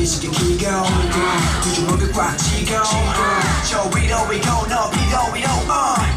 기식이 기고 두 주먹을 꽉 쥐고. 저 위로 위고 너 위로 위로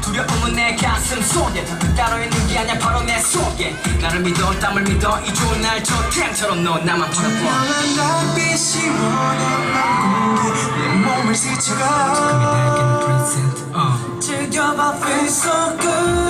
두려움은 내 가슴 속에. 따로 있는 게 아니야 바로 내 속에. 나를 믿어 땀을 믿어 이 좋은 날저 태양처럼 너 나만 바라봐. 영한 달빛이 원해 내 몸을 스쳐가. Uh. 즐겨봐 feel so good.